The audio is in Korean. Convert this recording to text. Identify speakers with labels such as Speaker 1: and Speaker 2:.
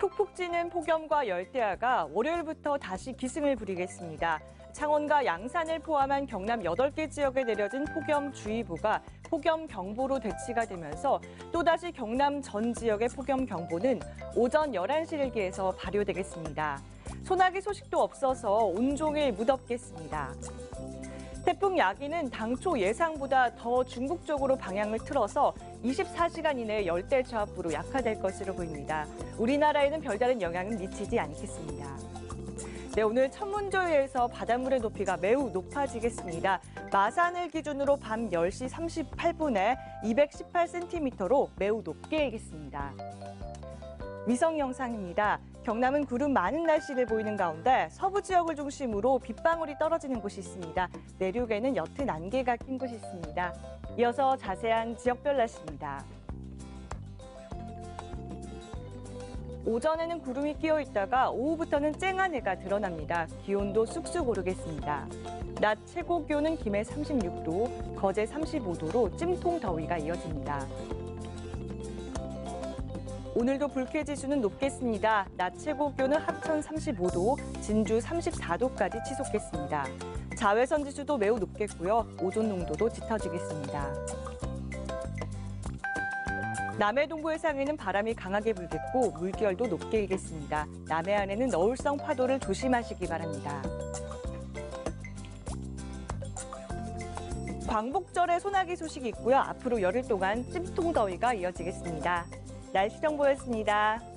Speaker 1: 푹푹 찌는 폭염과 열대야가 월요일부터 다시 기승을 부리겠습니다. 창원과 양산을 포함한 경남 8개 지역에 내려진 폭염주의보가 폭염경보로 대치가 되면서 또다시 경남 전 지역의 폭염경보는 오전 11시 일기에서 발효되겠습니다. 소나기 소식도 없어서 온종일 무덥겠습니다. 태풍 야기는 당초 예상보다 더 중국 쪽으로 방향을 틀어서 24시간 이내에 열대 저압부로 약화될 것으로 보입니다. 우리나라에는 별다른 영향은 미치지 않겠습니다. 네, 오늘 천문조에서 바닷물의 높이가 매우 높아지겠습니다. 마산을 기준으로 밤 10시 38분에 218cm로 매우 높게 일겠습니다. 위성 영상입니다. 경남은 구름 많은 날씨를 보이는 가운데 서부 지역을 중심으로 빗방울이 떨어지는 곳이 있습니다. 내륙에는 옅은 안개가 낀 곳이 있습니다. 이어서 자세한 지역별 날씨입니다. 오전에는 구름이 끼어 있다가 오후부터는 쨍한 해가 드러납니다. 기온도 쑥쑥 오르겠습니다. 낮 최고 기온은 김해 36도, 거제 35도로 찜통 더위가 이어집니다. 오늘도 불쾌지수는 높겠습니다. 낮 최고 기온은 합천 35도, 진주 34도까지 치솟겠습니다. 자외선 지수도 매우 높겠고요. 오존 농도도 짙어지겠습니다. 남해 동부 해상에는 바람이 강하게 불겠고 물결도 높게 일겠습니다. 남해안에는 너울성 파도를 조심하시기 바랍니다. 광복절에 소나기 소식이 있고요. 앞으로 열흘 동안 찜통 더위가 이어지겠습니다. 날씨 정보였습니다.